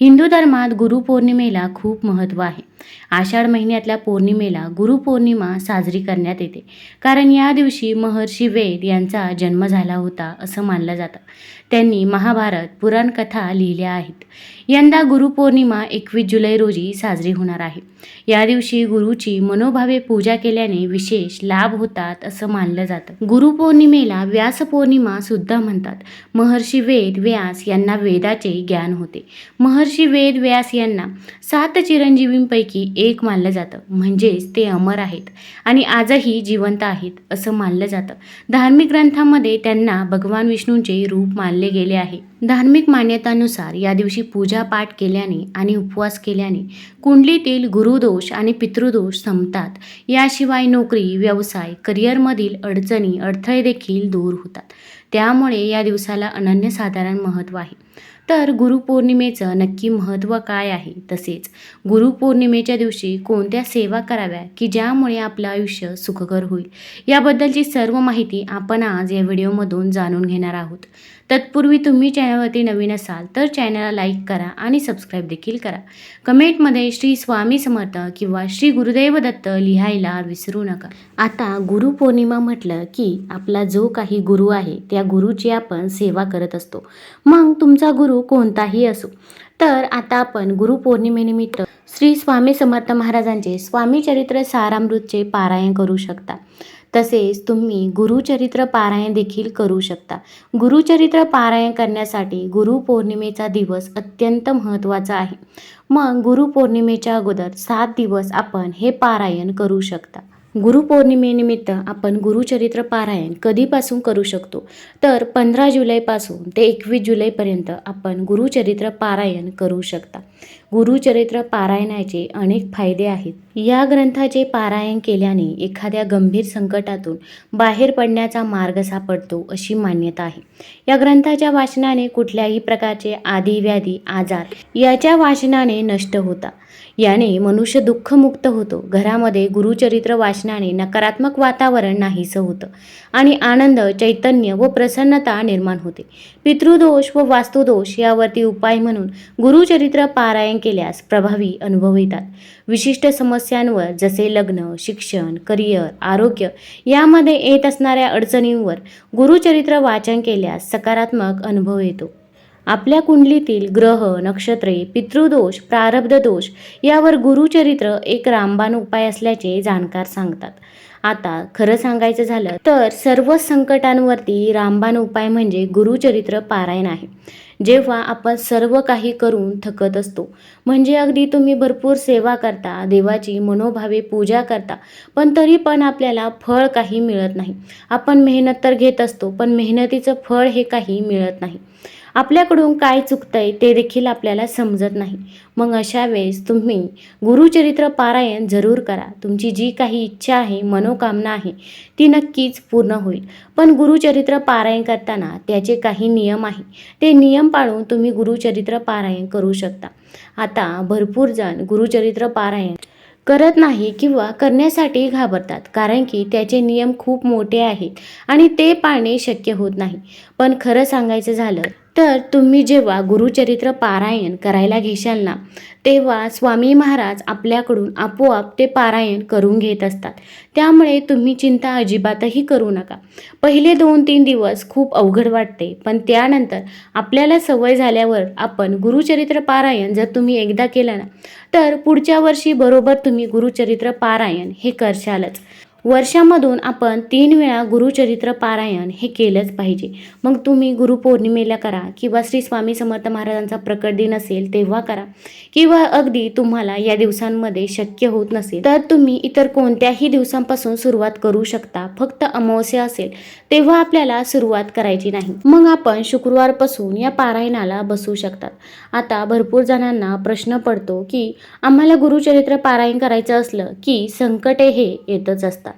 हिंदू धर्मात गुरुपौर्णिमेला खूप महत्त्व आहे. आषाढ महिन्यातल्या पौर्णिमेला गुरुपौर्णिमा साजरी करण्यात येते. कारण या दिवशी महर्षी वेद यांचा जन्म झाला होता असं मानलं जातं. त्यांनी महाभारत पुराणकथा लिहिल्या आहेत. यंदा गुरुपौर्णिमा एकवीस जुलै रोजी साजरी होणार आहे. या दिवशी गुरुची मनोभावे पूजा केल्याने विशेष लाभ होतात असं मानलं जातं. गुरुपौर्णिमेला व्यासपौर्णिमा सुद्धा म्हणतात. महर्षी वेद व्यास यांना वेदाचे ज्ञान होते. महर्षी वेद व्यास यांना सात चिरंजीवींपैकी एक मानलं जातं. म्हणजेच ते अमर आहेत आणि आजही जिवंत आहेत असं मानलं जातं. धार्मिक ग्रंथामध्ये त्यांना भगवान विष्णूंचे रूप मानले गेले आहे. धार्मिक मान्यतानुसार या दिवशी पूजा पाठ केल्याने आणि उपवास केल्याने कुंडलीतील गुरुदोष आणि पितृदोष संपतात. याशिवाय नोकरी व्यवसाय करिअरमधील अडचणी अडथळे देखील दूर होतात. त्यामुळे या दिवसाला अनन्यसाधारण महत्त्व आहे. तर गुरुपौर्णिमेचं नक्की महत्त्व काय आहे? तसेच गुरुपौर्णिमेच्या दिवशी कोणत्या सेवा कराव्या की ज्यामुळे आपलं आयुष्य सुखकर होईल? याबद्दलची सर्व माहिती आपण आज या व्हिडिओमधून जाणून घेणार आहोत. तत्पूर्वी तुम्ही चॅनलवरती नवीन असाल तर चॅनलला लाईक करा आणि सबस्क्राईब देखील करा. कमेंटमध्ये श्री स्वामी समर्थ किंवा श्री गुरुदेव दत्त लिहायला विसरू नका. आता गुरुपौर्णिमा म्हटलं की आपला जो काही गुरु आहे त्या गुरुची आपण सेवा करत असतो. मग तुमचा गुरु कोणताही असो. तर आता आपण गुरुपौर्णिमेनिमित्त श्री स्वामी समर्थ महाराजांचे स्वामी चरित्र सारामृतचे पारायण करू शकता. तसेच तुम्ही गुरुचरित्र पारायण देखील करू शकता. गुरुचरित्र पारायण करण्यासाठी गुरुपौर्णिमेचा दिवस अत्यंत महत्त्वाचा आहे. मग गुरुपौर्णिमेच्या अगोदर सात दिवस आपण हे पारायण करू शकता. गुरुपौर्णिमेनिमित्त आपण गुरुचरित्र पारायण कधीपासून करू शकतो? तर पंधरा जुलैपासून ते एकवीस जुलैपर्यंत आपण गुरुचरित्र पारायण करू शकता. गुरुचरित्र पारायणाचे अनेक फायदे आहेत. या ग्रंथाचे पारायण केल्याने एखाद्या गंभीर संकटातून बाहेर पडण्याचा मार्ग सापडतो अशी मान्यता आहे. या ग्रंथाच्या वाचनाने कुठल्याही प्रकारचे आधी व्याधी आजार याच्या वाचनाने नष्ट होता. याने मनुष्य दुःखमुक्त होतो. घरामध्ये गुरुचरित्र वाचनाने नकारात्मक वातावरण नाहीसं होतं आणि आनंद चैतन्य व प्रसन्नता निर्माण होते. पितृदोष व वास्तुदोष यावरती उपाय म्हणून गुरुचरित्र पारायण केल्यास प्रभावी अनुभव येतात. विशिष्ट समस्यांवर जसे लग्न शिक्षण करिअर आरोग्य यामध्ये येत असणाऱ्या अडचणींवर गुरुचरित्र वाचन केल्यास सकारात्मक अनुभव येतो. आपल्या कुंडलीतील ग्रह नक्षत्रे पितृदोष प्रारब्ध दोष यावर गुरुचरित्र एक रामबाण उपाय असल्याचे जाणकार सांगतात. आता खरं सांगायचं झालं तर सर्व संकटांवरती रामबाण उपाय म्हणजे गुरुचरित्र पारायण आहे. जेव्हा आपण सर्व काही करून थकत असतो म्हणजे अगदी तुम्ही भरपूर सेवा करता देवाची मनोभावे पूजा करता पण तरी पण आपल्याला फळ काही मिळत नाही. आपण मेहनत तर घेत असतो पण मेहनतीचं फळ हे काही मिळत नाही. आपल्याकडून काय चुकतंय ते देखील आपल्याला समजत नाही. मग अशा वेळेस तुम्ही गुरुचरित्र पारायण जरूर करा. तुमची जी काही इच्छा आहे मनोकामना आहे ती नक्कीच पूर्ण होईल. पण गुरुचरित्र पारायण करताना त्याचे काही नियम आहे. ते नियम पाळून तुम्ही गुरुचरित्र पारायण करू शकता. आता भरपूर जण गुरुचरित्र पारायण करत नाही किंवा करण्यासाठी घाबरतात कारण की त्याचे नियम खूप मोठे आहेत आणि ते पाळणे शक्य होत नाही. पण खरं सांगायचं झालं तर तुम्ही जेव्हा गुरुचरित्र पारायण करायला घेशाल ना तेव्हा स्वामी महाराज आपल्याकडून आपोआप ते पारायण करून घेत असतात. त्यामुळे तुम्ही चिंता अजिबातही करू नका. पहिले दोन तीन दिवस खूप अवघड वाटते पण त्यानंतर आपल्याला सवय झाल्यावर आपण गुरुचरित्र पारायण जर तुम्ही एकदा केलं ना तर पुढच्या वर्षी बरोबर तुम्ही गुरुचरित्र पारायण हे करशालच. वर्षामधून आपण तीन वेळा गुरुचरित्र पारायण हे केलंच पाहिजे. मग तुम्ही गुरुपौर्णिमेला करा किंवा श्री स्वामी समर्थ महाराजांचा प्रकट दिन असेल तेव्हा करा. किंवा अगदी तुम्हाला या दिवसांमध्ये शक्य होत नसेल तर तुम्ही इतर कोणत्याही दिवसांपासून सुरुवात करू शकता. फक्त अमावस्या असेल तेव्हा आपल्याला सुरुवात करायची नाही. मग आपण शुक्रवारपासून या पारायणाला बसू शकतात. आता भरपूर जणांना प्रश्न पडतो की आम्हाला गुरुचरित्र पारायण करायचं असलं की संकटे हे येतच असतात.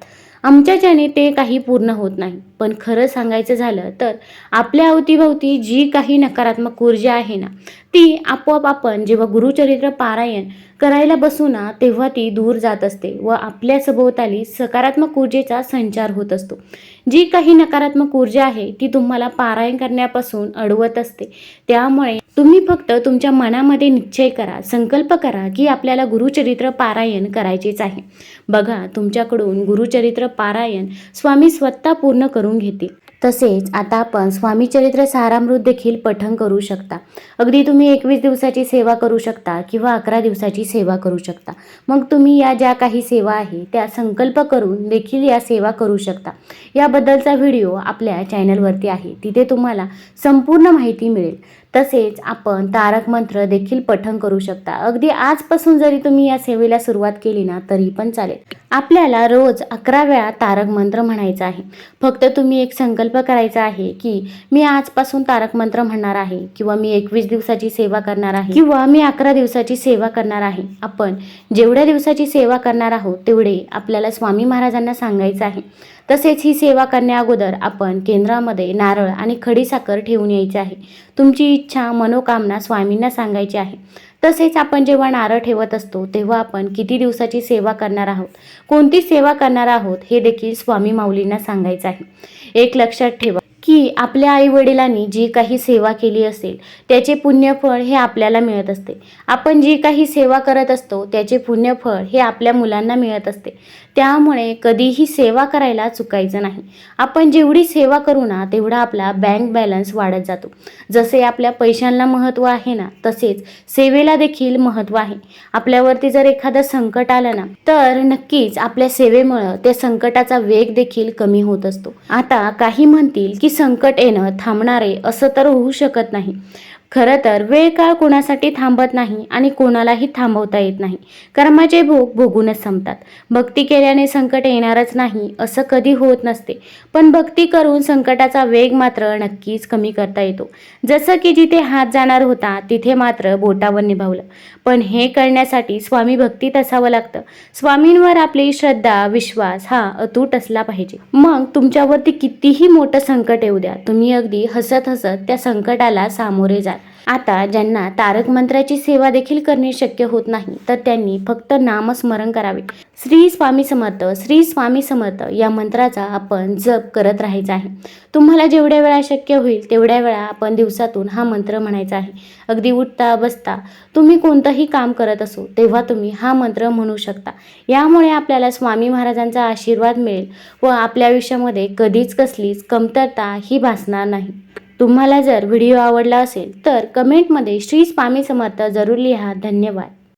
आमच्याच्याने ते काही पूर्ण होत नाही. पण खरं सांगायचं झालं तर आपल्या अवतीभवती जी काही नकारात्मक ऊर्जा आहे ना ती आपोआप आपण जेव्हा गुरुचरित्र पारायण करायला बसू ना तेव्हा ती दूर जात असते व आपल्या सभोवताली सकारात्मक ऊर्जेचा संचार होत असतो. जी काही नकारात्मक ऊर्जा आहे ती तुम्हाला पारायण करण्यापासून अडवत असते. त्यामुळे तुम्ही फक्त तुमच्या मनामध्ये निश्चय करा संकल्प करा की आपल्याला गुरुचरित्र पारायण करायचेच आहे. बघा तुमच्याकडून गुरुचरित्र पारायण स्वामी स्वतः पूर्ण करून घेतील. तसेच आता आपण स्वामीचरित्र सारामृत देखील पठण करू शकता. अगदी तुम्ही एकवीस दिवसाची सेवा करू शकता किंवा अकरा दिवसाची सेवा करू शकता. मग तुम्ही या ज्या काही सेवा आहे त्या संकल्प करून देखील या सेवा करू शकता. याबद्दलचा व्हिडिओ आपल्या चॅनलवरती आहे. तिथे तुम्हाला संपूर्ण माहिती मिळेल. तसेच आपण तारक मंत्र देखील पठण करू शकता. अगदी आजपासून जरी तुम्ही या सेवेला सुरुवात केली ना तरी पण चालेल. आपल्याला रोज अकरा वेळा तारक मंत्र म्हणायचा आहे. फक्त तुम्ही एक संकल्प करायचा आहे की मी आजपासून तारक मंत्र म्हणणार आहे किंवा मी एकवीस दिवसाची सेवा करणार आहे किंवा मी अकरा दिवसाची सेवा करणार आहे. आपण जेवढ्या दिवसाची सेवा करणार आहोत तेवढे आपल्याला स्वामी महाराजांना सांगायचं आहे. तसेच ही सेवा करण्या अगोदर आपण केंद्रामध्ये नारळ आणि खडीसाखर ठेवून यायची आहे. तुमची इच्छा मनोकामना स्वामींना सांगायची आहे. तसेच आपण जेव्हा नारळ ठेवत असतो तेव्हा आपण किती दिवसाची सेवा करणार आहोत? कोणती सेवा करणार आहोत हे देखील स्वामी माऊलींना सांगायचं आहे. एक लक्षात ठेवा. की आपल्या आई वडिलांनी जी काही सेवा केली असेल त्याचे पुण्यफळ हे आपल्याला मिळत असते. आपण जी काही सेवा करत असतो त्याचे पुण्यफळ हे आपल्या मुलांना मिळत असते. त्यामुळे कधीही सेवा करायला चुकायचं नाही. आपण जेवढी सेवा करू ना तेवढा आपला बँक बॅलन्स वाढत जातो. जसे आपल्या पैशांना महत्त्व आहे ना तसेच सेवेला देखील महत्त्व आहे. आपल्यावरती जर एखादं संकट आलं ना तर नक्कीच आपल्या सेवेमुळं त्या संकटाचा वेग देखील कमी होत असतो. आता काही म्हणतील की संकट येणं थांबणारे असं तर होऊ शकत नाही. खरं तर वेळ काळ कोणासाठी थांबत नाही आणि कोणालाही थांबवता येत नाही. कर्माचे भोग भोगूनच संपतात. भक्ती केल्याने संकट येणारच नाही असं कधी होत नसते. पण भक्ती करून संकटाचा वेग मात्र नक्कीच कमी करता येतो. जसं की जिथे हात जाणार होता तिथे मात्र बोटावर निभावलं. पण हे करण्यासाठी स्वामी भक्तीत असावं लागतं. स्वामींवर आपली श्रद्धा विश्वास हा अतूट असला पाहिजे. मग तुमच्यावरती कितीही मोठं संकट येऊ द्या. तुम्ही अगदी हसत हसत त्या संकटाला सामोरे जा आता ज्यांना तारक मंत्राची सेवा देखील करणे शक्य होत नाही तर त्यांनी फक्त नामस्मरण करावे. श्री स्वामी समर्थ श्री स्वामी समर्थ या मंत्राचा आपण जप करत राहायचा आहे. तुम्हाला जेवढ्या वेळा शक्य होईल तेवढ्या वेळा आपण दिवसातून हा मंत्र म्हणायचा आहे. अगदी उठता बसता तुम्ही कोणतंही काम करत असो तेव्हा तुम्ही हा मंत्र म्हणू शकता. यामुळे आपल्याला स्वामी महाराजांचा आशीर्वाद मिळेल व आपल्या आयुष्यामध्ये कधीच कसलीच कमतरता ही भासणार नाही. तुम्हाला जर व्हिडिओ आवडला असेल तर कमेंटमध्ये श्री स्वामी समर्थ जरूर लिहा. धन्यवाद.